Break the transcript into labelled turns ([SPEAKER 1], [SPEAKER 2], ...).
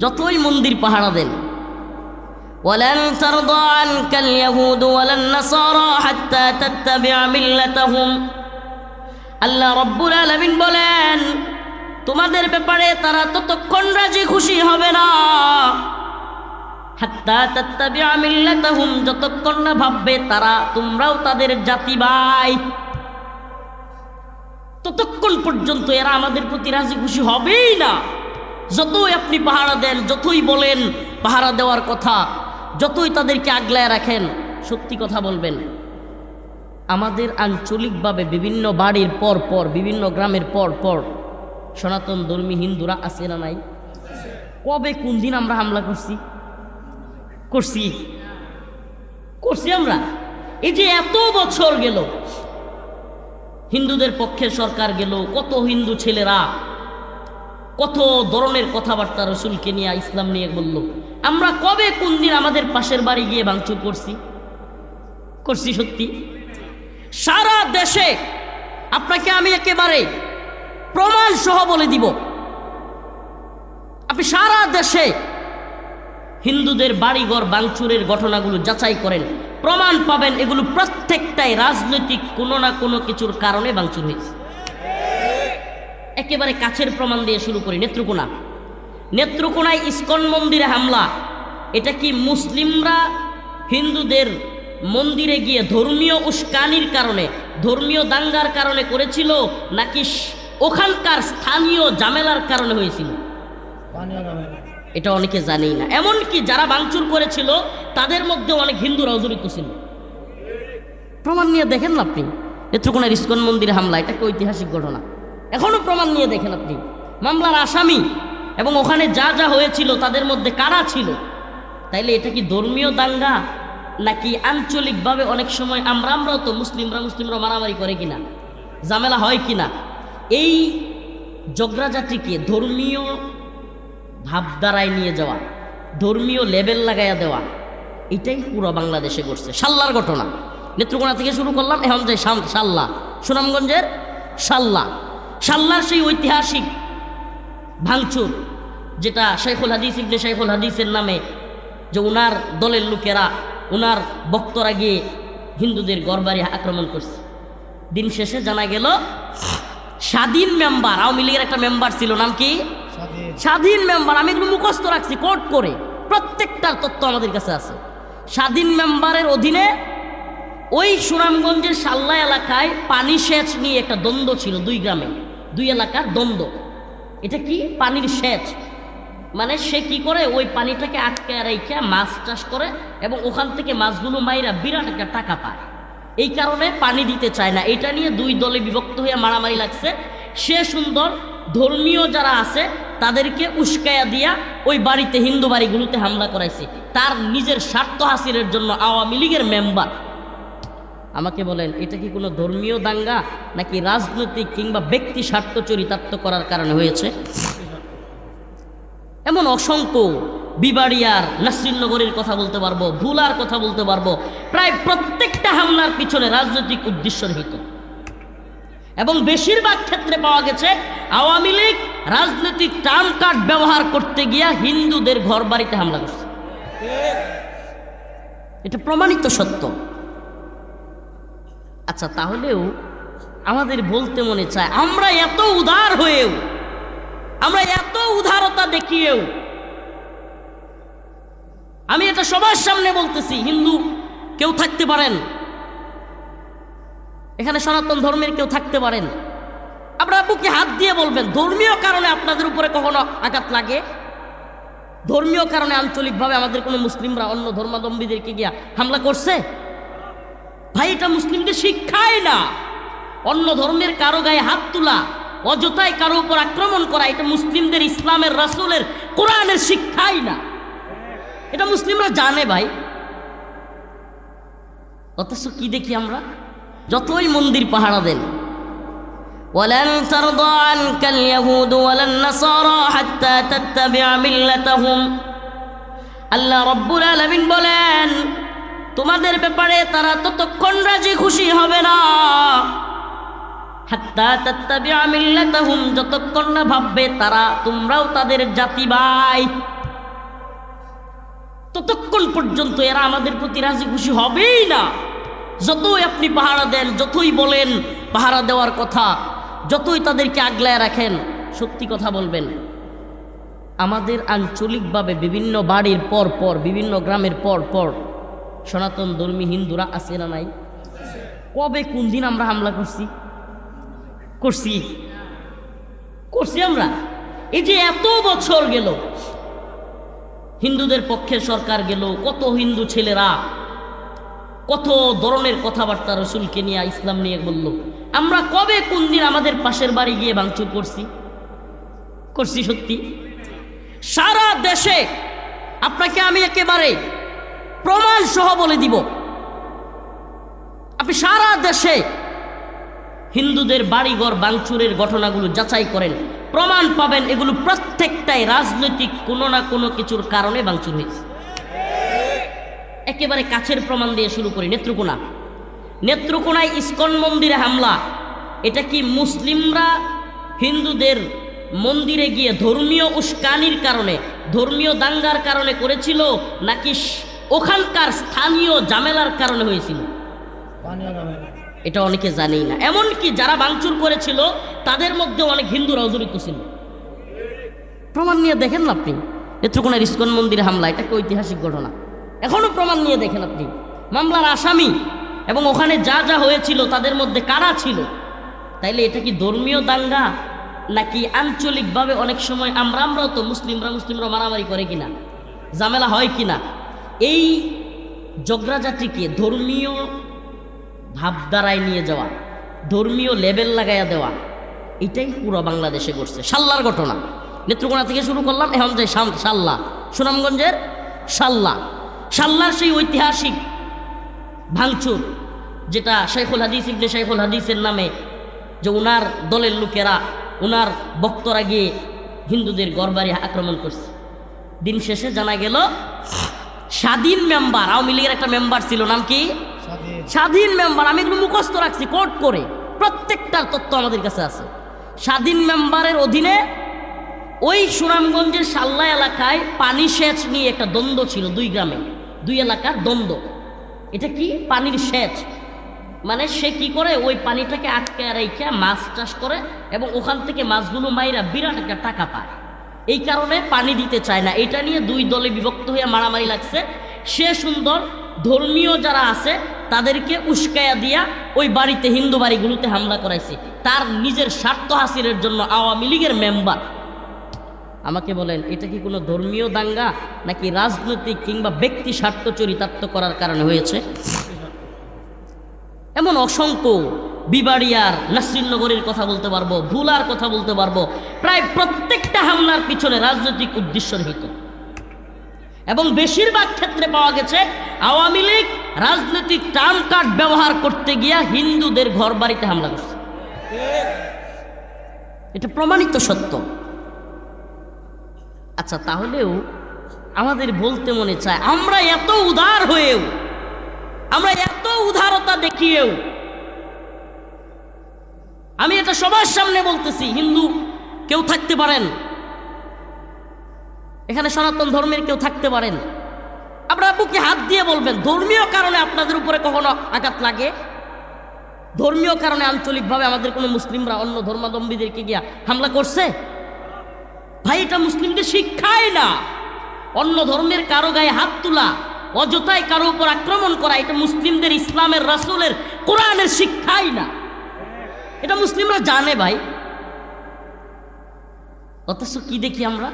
[SPEAKER 1] যতই মন্দির পাহারা দেন ولن ترضى عنك اليهود ولا النصارى حتى تتبع ملتهم আল্লাহ রব্বুল আলমিন বলেন তোমাদের ব্যাপারে তারা ততক্ষণ রাজি খুশি হবে না হাত্তা তাত্তাবিআ মিল্লাতাহুম যতক্ষণ না ভাববে তারা তোমরাও তাদের জাতি ভাই ততক্ষণ পর্যন্ত এরা আমাদের প্রতি রাজি খুশি হবেই না যতই আপনি পাহারা দেন, যতই বলেন, পাহারা দেওয়ার কথা, যতই তাদেরকে আগলায় রাখেন, সত্যি কথা বলবেন, আমাদের আঞ্চলিকভাবে বিভিন্ন বাড়ির পর পর, বিভিন্ন গ্রামের পর পর সনাতন ধর্মী হিন্দুরা আছে না নাই? কবে কোন দিন আমরা হামলা করছি? করছি? করছি আমরা? এই যে এত বছর গেল, হিন্দুদের পক্ষে সরকার গেল, কত হিন্দু ছেলেরা কত ধরনের কথাবার্তা রসুলকে নিয়ে, ইসলাম নিয়ে বলল, আমরা কবে কোন দিন আমাদের পাশের বাড়ি গিয়ে ভাঙচুর করছি? করছি সত্যি। সারা দেশে আপনাকে আমি একেবারে প্রমাণ সহ বলে দিব। আপনি সারা দেশে হিন্দুদের বাড়িঘর বাংচুরের ঘটনাগুলো যাচাই করেন, প্রমাণ পাবেন, এগুলো প্রত্যেকটাই রাজনৈতিক কোনো না কোনো কিছুর কারণে বাংচুর হয়েছে। একেবারে কাছের প্রমাণ দিয়ে শুরু করি, নেত্রকোনা। নেত্রকোনায় ইস্কন মন্দিরে হামলা। এটা কি মুসলিমরা হিন্দুদের মন্দিরে গিয়ে ধর্মীয় উস্কানির কারণে, ধর্মীয় দাঙ্গার কারণে করেছিল, নাকি ওখানকার স্থানীয় জামেলার কারণে হয়েছিল? এটা অনেকে জানেই না। এমনকি যারা ভাঙচুর করেছিল, তাদের মধ্যে অনেক হিন্দুরাও জড়িত ছিল। প্রমাণ নিয়ে দেখেন না আপনি? নেত্রকোনার ইস্কন মন্দিরে হামলা, এটা একটা ঐতিহাসিক ঘটনা? এখনও প্রমাণ নিয়ে দেখেন আপনি। মামলার আসামি এবং ওখানে যা যা হয়েছিল তাদের মধ্যে কারা ছিল? তাইলে এটা কি ধর্মীয় দাঙ্গা নাকি আঞ্চলিকভাবে অনেক সময় আমরা আমরাও তো মুসলিমরা মুসলিমরা মারামারি করে কিনা? ঝামেলা হয় কিনা? এই জগ্রাজাতিকে ধর্মীয় ভাবধারায় নিয়ে যাওয়া, ধর্মীয় লেভেল লাগাইয়া দেওয়া, এটাই পুরো বাংলাদেশে ঘটছে। সাল্লার ঘটনা। নেত্রকোনা থেকে শুরু করলাম, এখন যাই সাল্লা সুনামগঞ্জের সাল্লা সাল্লার সেই ঐতিহাসিক ভাঙচুর যেটা শেখুল হাদিস ইবনে শেখুল হাদিসের নামে যে উনার দলের লোকেরা উনার বক্তরা গিয়ে হিন্দুদের গড়বাড়ি আক্রমণ করছে। দিন শেষে জানা গেল স্বাধীন মেম্বার আওয়ামী লীগের একটা মেম্বার ছিল নাম কি? স্বাধীন। মেম্বার আমি এগুলো মুখস্থ রাখছি কোর্ট করে প্রত্যেকটার তথ্য আমাদের কাছে আছে। স্বাধীন মেম্বারের অধীনে ওই সুনামগঞ্জের সাল্লা এলাকায় পানি সেচ নিয়ে একটা দ্বন্দ্ব ছিল দুই গ্রামে। দুই এলাকার দ্বন্দ্ব। এটা কি? পানির সেচ। মানে সে কি করে? ওই পানিটাকে আটকে রেখে মাছ চাষ করে এবং ওখান থেকে মাছগুলো মাইরা বিরাট একটা টাকা পায়। এই কারণে পানি দিতে চায় না। এটা নিয়ে দুই দলে বিভক্ত হয়ে মারামারি লাগছে। সে সুন্দর ধর্মীয় যারা আছে, তাদেরকে উস্কায়া দিয়া ওই বাড়িতে হিন্দু বাড়িগুলোতে হামলা করাইছে। তার নিজের স্বার্থ হাসিলের জন্য আওয়ামী লীগের মেম্বার আমাকে বলেন, এটা কি কোনো ধর্মীয় দাঙ্গা নাকি রাজনৈতিক কিংবা ব্যক্তি স্বার্থ চরিতার্থ করার কারণে হয়েছে? এমন অসংখ্য বিবাড়িয়ার নাসরিনগরের কথা বলতে পারব, ভুলার কথা বলতে পারব, প্রায় প্রত্যেকটা হামলার পিছনে রাজনৈতিক উদ্দেশ্য রহিত। এবং বেশিরভাগ ক্ষেত্রে পাওয়া গেছে, আওয়ামী লীগ রাজনৈতিক টার্ম কার্ড ব্যবহার করতে গিয়া হিন্দুদের ঘর বাড়িতে হামলা করছে। এটা প্রমাণিত সত্য। আচ্ছা তাহলেও আমাদের বলতে মনে চায়, আমরা এত উদার হয়েও, আমরা এত উদারতা দেখিয়েও, আমি এটা সবার সামনে বলতেছি, হিন্দু কেউ থাকতে পারেন, এখানে সনাতন ধর্মের কেউ থাকতে পারেন, আপনারা বুকে হাত দিয়ে বলবেন, ধর্মীয় কারণে আপনাদের উপরে কখনো আঘাত লাগে? ধর্মীয় কারণে আঞ্চলিকভাবে আমাদের কোনো মুসলিমরা অন্য ধর্মাবলম্বীদেরকে গিয়া হামলা করছে? ভাই এটা মুসলিমদের শিক্ষাই না অন্য ধর্মের কারো গায়ে হাত তোলা অযথায় কারো উপর আক্রমণ করা এটা মুসলিমদের ইসলামের রাসূলের কোরআনের শিক্ষাই না এটা মুসলিমরা জানে ভাই অথচ কি দেখি আমরা যতই মন্দির পাহারা দেন ولن ترضى عنك اليهود ولا النصارى حتى تتبع ملتهم আল্লাহ রব্বুল আলামিন বলেন তোমাদের ব্যাপারে তারা ততক্ষণ রাজি খুশি হবে না। যতক্ষণ না ভাববে তারা, তোমরাও তাদের জাতি ভাই ততক্ষণ পর্যন্ত এরা আমাদের প্রতি রাজি খুশি হবেই না। যতই আপনি পাহারা দেন, যতই বলেন, পাহারা দেওয়ার কথা, যতই তাদেরকে আগলায় রাখেন, সত্যি কথা বলবেন, আমাদের আঞ্চলিকভাবে বিভিন্ন বাড়ির পর পর, বিভিন্ন গ্রামের পর পর সনাতন ধর্মী হিন্দুরা আছে না নাই? কবে কোন দিন আমরা হামলা করছি? করছি? করছি আমরা? এই যে এত বছর গেল, হিন্দুদের পক্ষে সরকার গেল, কত হিন্দু ছেলেরা, কত ধরনের কথাবার্তা রসুলকে নিয়ে, ইসলাম নিয়ে বলল। আমরা কবে কোন দিন আমাদের পাশের বাড়ি গিয়ে ভাঙচুর করছি? করছি সত্যি? সারা দেশে আপনাকে আমি একেবারে প্রমাণ সহ বলে দিব। আপনি সারা দেশে হিন্দুদের বাড়িঘর বাংচুরের ঘটনাগুলো যাচাই করেন, প্রমাণ পাবেন, এগুলো প্রত্যেকটাই রাজনৈতিক কোনো না কোনো কিছুর কারণে বাংচুর হয়েছে। একেবারে কাছের প্রমাণ দিয়ে শুরু করি, নেত্রকোনা। নেত্রকোনায় ইস্কন মন্দিরে হামলা। এটা কি মুসলিমরা হিন্দুদের মন্দিরে গিয়ে ধর্মীয় উস্কানির কারণে, ধর্মীয় দাঙ্গার কারণে করেছিল, নাকি ওখানকার স্থানীয় জামেলার কারণে হয়েছিল। এটা অনেকে জানেই না। এমনকি যারা ভাঙচুর করেছিল তাদের মধ্যে অনেক হিন্দুরাও জড়িত ছিল। প্রমাণ নিয়ে দেখেন না আপনি? নেত্রকোনার ইস্কন মন্দিরে হামলা এটা একটা ঐতিহাসিক ঘটনা? এখনও প্রমাণ নিয়ে দেখেন আপনি? মামলার আসামি এবং ওখানে যা যা হয়েছিল তাদের মধ্যে কারা ছিল? তাইলে এটা কি ধর্মীয় দাঙ্গা? নাকি আঞ্চলিকভাবে অনেক সময় আমরা আমরাও তো মুসলিমরা মুসলিমরা মারামারি করে কিনা? ঝামেলা হয় কিনা? এই জগ্রাজাতিকে ধর্মীয় ভাবধারায় নিয়ে যাওয়া, ধর্মীয় লেভেল লাগাইয়া দেওয়া, এটাই পুরো বাংলাদেশে করছে সাল্লার ঘটনা। নেত্রকোনা থেকে শুরু করলাম, এখন যে সাল্লা। সুনামগঞ্জের সাল্লা। সাল্লার সেই ঐতিহাসিক ভাঙচুর, যেটা শেখুল হাদিস ইবনে শেখুল হাদিসের নামে যে উনার দলের লোকেরা, উনার বক্তরা গিয়ে হিন্দুদের গড়বাড়ি আক্রমণ করছে। দিন শেষে জানা গেল স্বাধীন মেম্বার আওয়ামী লীগের একটা মেম্বার ছিল নাম কি? স্বাধীন। মেম্বার আমি এগুলো মুখস্থ রাখছি কোর্ট করে প্রত্যেকটার তথ্য আমাদের কাছে আছে। স্বাধীন মেম্বারের অধীনে ওই সুনামগঞ্জের সাল্লা এলাকায় পানি সেচ নিয়ে একটা দ্বন্দ্ব ছিল দুই গ্রামে দুই এলাকার দ্বন্দ্ব। এটা কি? পানির সেচ। মানে সে কি করে? ওই পানিটাকে আটকে রেখে মাছ চাষ করে এবং ওখান থেকে মাছগুলো মাইরা বিরাট একটা টাকা পায়। এই কারণে পানি দিতে চায় না। এটা নিয়ে দুই দলে বিভক্ত হয়ে মারামারি লাগছে। সে সুন্দর ধর্মীয় যারা আছে, তাদেরকে উস্কায়া দিয়া ওই বাড়িতে হিন্দু বাড়িগুলোতে হামলা করাইছে। তার নিজের স্বার্থ হাসিলের জন্য আওয়ামী লীগের মেম্বার। আমাকে বলেন, এটা কি কোনো ধর্মীয় দাঙ্গা নাকি রাজনৈতিক কিংবা ব্যক্তি স্বার্থ চরিতার্থ করার কারণে হয়েছে? এমন অসংখ্য বিবাড়িয়ার নাসরিনগরের কথা বলতে পারব, ভুলার কথা বলতে পারব। প্রায় প্রত্যেকটা হামলার পিছনে রাজনৈতিক উদ্দেশ্য রহিত। এবং বেশিরভাগ ক্ষেত্রে পাওয়া গেছে আওয়ামী লীগ রাজনৈতিক টার্ম কার্ড ব্যবহার করতে গিয়া হিন্দুদের ঘর বাড়িতে হামলা করছে। এটা প্রমাণিত সত্য। আচ্ছা তাহলেও আমাদের বলতে মনে চায়, আমরা এত উদার হয়েও, আমরা এত উদারতা দেখিয়েও আমি এটা সবার সামনে বলতেছি, হিন্দু, কেউ থাকতে পারেন। এখানে সনাতন ধর্মের কেউ থাকতে পারেন। আপনারা বুকে হাত দিয়ে বলবেন, ধর্মীয় কারণে আপনাদের উপরে কখনো আঘাত লাগে? ধর্মীয় কারণে আঞ্চলিকভাবে আমাদের কোনো মুসলিমরা, অন্য ধর্মাবলম্বীদেরকে গিয়া হামলা করছে? ভাই, এটা মুসলিমদের শিক্ষাই না। অন্য ধর্মের কারও গায়ে হাত তোলা অযথায় কারও উপর আক্রমণ করা, এটা মুসলিমদের ইসলামের রাসূলের কোরআনের শিক্ষাই না। এটা মুসলিমরা জানে ভাই। অথচ কি দেখি আমরা?